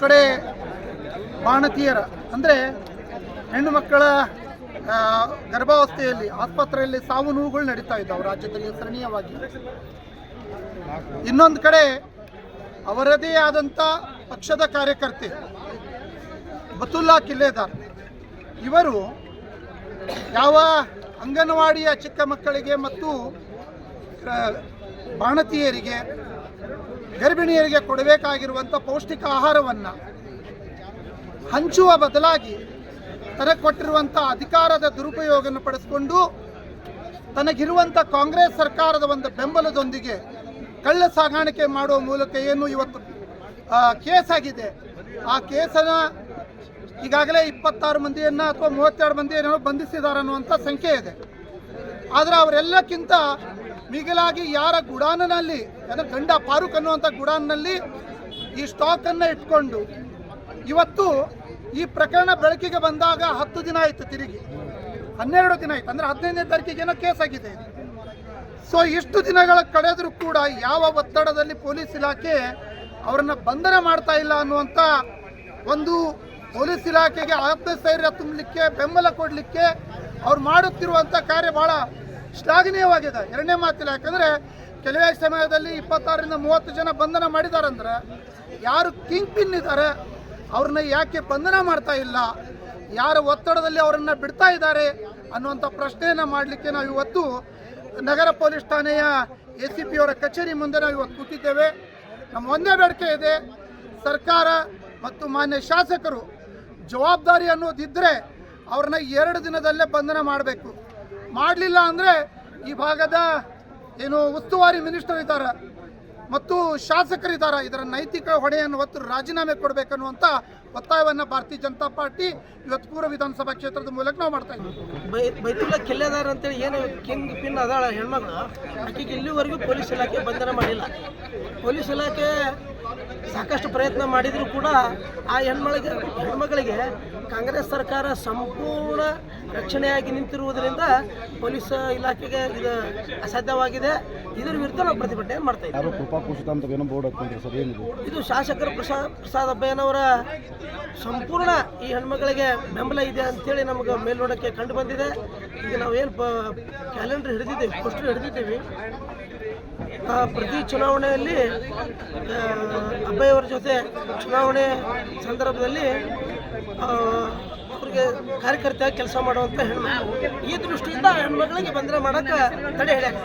ಕಡೆ ಬಾಣತಿಯರ, ಅಂದರೆ ಹೆಣ್ಣು ಮಕ್ಕಳ ಗರ್ಭಾವಸ್ಥೆಯಲ್ಲಿ, ಆಸ್ಪತ್ರೆಯಲ್ಲಿ ಸಾವು ನೋವುಗಳು ನಡೀತಾ ಇದ್ದಾವೆ ರಾಜ್ಯದಲ್ಲಿ ಸರಣೀಯವಾಗಿ. ಇನ್ನೊಂದು ಕಡೆ ಅವರದೇ ಆದಂಥ ಪಕ್ಷದ ಕಾರ್ಯಕರ್ತೆ ಬತುಲ್ಲಾ ಕಿಲ್ಲೇದಾರ್, ಇವರು ಯಾವ ಅಂಗನವಾಡಿಯ ಚಿಕ್ಕ ಮಕ್ಕಳಿಗೆ ಮತ್ತು ಬಾಣತಿಯರಿಗೆ ಗರ್ಭಿಣಿಯರಿಗೆ ಕೊಡಬೇಕಾಗಿರುವಂಥ ಪೌಷ್ಟಿಕ ಆಹಾರವನ್ನು ಹಂಚುವ ಬದಲಾಗಿ ತನಗೆ ಕೊಟ್ಟಿರುವಂಥ ಅಧಿಕಾರದ ದುರುಪಯೋಗವನ್ನು ಪಡಿಸಿಕೊಂಡು ತನಗಿರುವಂಥ ಕಾಂಗ್ರೆಸ್ ಸರ್ಕಾರದ ಒಂದು ಬೆಂಬಲದೊಂದಿಗೆ ಕಳ್ಳ ಸಾಗಾಣಿಕೆ ಮಾಡುವ ಮೂಲಕ ಏನು ಇವತ್ತು ಕೇಸ್ ಆಗಿದೆ. ಆ ಕೇಸನ ಈಗಾಗಲೇ ಇಪ್ಪತ್ತಾರು ಮಂದಿಯನ್ನು ಅಥವಾ ಮೂವತ್ತೆರಡು ಮಂದಿಯನ್ನು ಬಂಧಿಸಿದ್ದಾರೆ ಅನ್ನುವಂಥ ಸಂಖ್ಯೆ ಇದೆ. ಆದರೆ ಅವರೆಲ್ಲಕ್ಕಿಂತ ಮಿಗಿಲಾಗಿ ಯಾರ ಗುಡಾನಿನಲ್ಲಿ ಅಂದರೆ ಗಂಡ ಫಾರೂಕ್ ಅನ್ನುವಂಥ ಗುಡಾನ್ನಲ್ಲಿ ಈ ಸ್ಟಾಕನ್ನು ಇಟ್ಕೊಂಡು, ಇವತ್ತು ಈ ಪ್ರಕರಣ ಬೆಳಕಿಗೆ ಬಂದಾಗ ಹತ್ತು ದಿನ ಆಯಿತು ತಿರುಗಿ ಹನ್ನೆರಡು ದಿನ ಆಯ್ತು, ಅಂದರೆ ಹದಿನೈದನೇ ತಾರೀಕಿಗೇನೋ ಕೇಸ್ ಆಗಿದೆ. ಸೊ ಇಷ್ಟು ದಿನಗಳ ಕಳೆದರೂ ಕೂಡ ಯಾವ ಒತ್ತಡದಲ್ಲಿ ಪೊಲೀಸ್ ಇಲಾಖೆ ಅವರನ್ನು ಬಂಧನ ಮಾಡ್ತಾ ಇಲ್ಲ ಅನ್ನುವಂಥ ಒಂದು ಪೊಲೀಸ್ ಇಲಾಖೆಗೆ ಆತ್ಮಸ್ಥೈರ್ಯ ತುಂಬಲಿಕ್ಕೆ, ಬೆಂಬಲ ಕೊಡಲಿಕ್ಕೆ ಅವ್ರು ಮಾಡುತ್ತಿರುವಂಥ ಕಾರ್ಯ ಭಾಳ ಶ್ಲಾಘನೀಯವಾಗಿದೆ. ಎರಡನೇ ಮಾತಿಲ್ಲ. ಯಾಕಂದರೆ ಕೆಲವೇ ಸಮಯದಲ್ಲಿ ಇಪ್ಪತ್ತಾರರಿಂದ ಮೂವತ್ತು ಜನ ಬಂಧನ ಮಾಡಿದಾರಂದ್ರೆ ಯಾರು ಕಿಂಗ್ ಪಿನ್ ಇದ್ದಾರೆ, ಅವ್ರನ್ನ ಯಾಕೆ ಬಂಧನ ಮಾಡ್ತಾ ಇಲ್ಲ, ಯಾರ ಒತ್ತಡದಲ್ಲಿ ಅವರನ್ನು ಬಿಡ್ತಾ ಇದ್ದಾರೆ ಅನ್ನುವಂಥ ಪ್ರಶ್ನೆಯನ್ನು ಮಾಡಲಿಕ್ಕೆ ನಾವು ಇವತ್ತು ನಗರ ಪೊಲೀಸ್ ಠಾಣೆಯ ಎ ಸಿ ಪಿ ಅವರ ಕಚೇರಿ ಮುಂದೆ ನಾವು ಇವತ್ತು ಕೂತಿದ್ದೇವೆ. ನಮ್ಮ ಒಂದೇ ಬೇಡಿಕೆ ಇದೆ, ಸರ್ಕಾರ ಮತ್ತು ಮಾನ್ಯ ಶಾಸಕರು ಜವಾಬ್ದಾರಿ ಅನ್ನೋದಿದ್ದರೆ ಅವ್ರನ್ನ ಎರಡು ದಿನದಲ್ಲೇ ಬಂಧನ ಮಾಡಬೇಕು. ಮಾಡಲಿಲ್ಲ ಅಂದರೆ ಈ ಭಾಗದ ಏನು ಉಸ್ತುವಾರಿ ಮಿನಿಸ್ಟರ್ ಇದ್ದಾರೆ ಮತ್ತು ಶಾಸಕರಿದ್ದಾರೆ. ಇದರ ನೈತಿಕ ಹೊಣೆಯನ್ನು ಹೊತ್ತು ರಾಜೀನಾಮೆ ಕೊಡಬೇಕನ್ನುವಂಥ ಒತ್ತಾಯವನ್ನು ಭಾರತೀಯ ಜನತಾ ಪಾರ್ಟಿ ಇವತ್ತು ಪೂರ್ವ ವಿಧಾನಸಭಾ ಕ್ಷೇತ್ರದ ಮೂಲಕ ನಾವು ಮಾಡ್ತಾ ಇದ್ದೀವಿ. ಏನು ಕಿಂಗ್ ಪಿನ್ ಅದಾಳ ಇಲ್ಲಿವರೆಗೂ ಪೊಲೀಸ್ ಇಲಾಖೆ ಬಂಧನ ಮಾಡಿಲ್ಲ. ಪೊಲೀಸ್ ಇಲಾಖೆ ಸಾಕಷ್ಟು ಪ್ರಯತ್ನ ಮಾಡಿದರೂ ಕೂಡ ಆ ಹೆಣ್ಮಳಿಗೆ ಹೆಣ್ಮಗಳಿಗೆ ಕಾಂಗ್ರೆಸ್ ಸರ್ಕಾರ ಸಂಪೂರ್ಣ ರಕ್ಷಣೆಯಾಗಿ ನಿಂತಿರುವುದರಿಂದ ಪೊಲೀಸ್ ಇಲಾಖೆಗೆ ಇದು ಅಸಾಧ್ಯವಾಗಿದೆ. ಇದರ ವಿರುದ್ಧ ನಾವು ಪ್ರತಿಭಟನೆ ಮಾಡ್ತಾ ಇದ್ದೀವಿ. ಇದು ಶಾಸಕರು ಪ್ರಸಾದ್ ಪ್ರಸಾದ್ ಅಬ್ಬಯ್ಯನವರ ಸಂಪೂರ್ಣ ಈ ಹೆಣ್ಮಗಳಿಗೆ ಬೆಂಬಲ ಇದೆ ಅಂತೇಳಿ ನಮಗೆ ಮೇಲ್ನೋಟಕ್ಕೆ ಕಂಡು ಬಂದಿದೆ. ಈಗ ನಾವೇನು ಕ್ಯಾಲೆಂಡರ್ ಹಿಡಿದಿದ್ದೀವಿ ಪೋಸ್ಟರ್ ಹಿಡಿದಿದ್ದೀವಿ. ಪ್ರತಿ ಚುನಾವಣೆಯಲ್ಲಿ ಅಬ್ಬಯ್ಯವರ ಜೊತೆ ಚುನಾವಣೆ ಸಂದರ್ಭದಲ್ಲಿ ಅವರಿಗೆ ಕಾರ್ಯಕರ್ತೆಯಾಗಿ ಕೆಲಸ ಮಾಡುವಂಥ ಹೆಣ್ಮಕ್ಳು ಈ ದೃಷ್ಟಿಯಿಂದ ಹೆಣ್ಮಕ್ಳಿಗೆ ಬಂದರೆ ಮಾಡೋಕ್ಕೆ ತಡೆ ಹಿಡಿಯಾಕ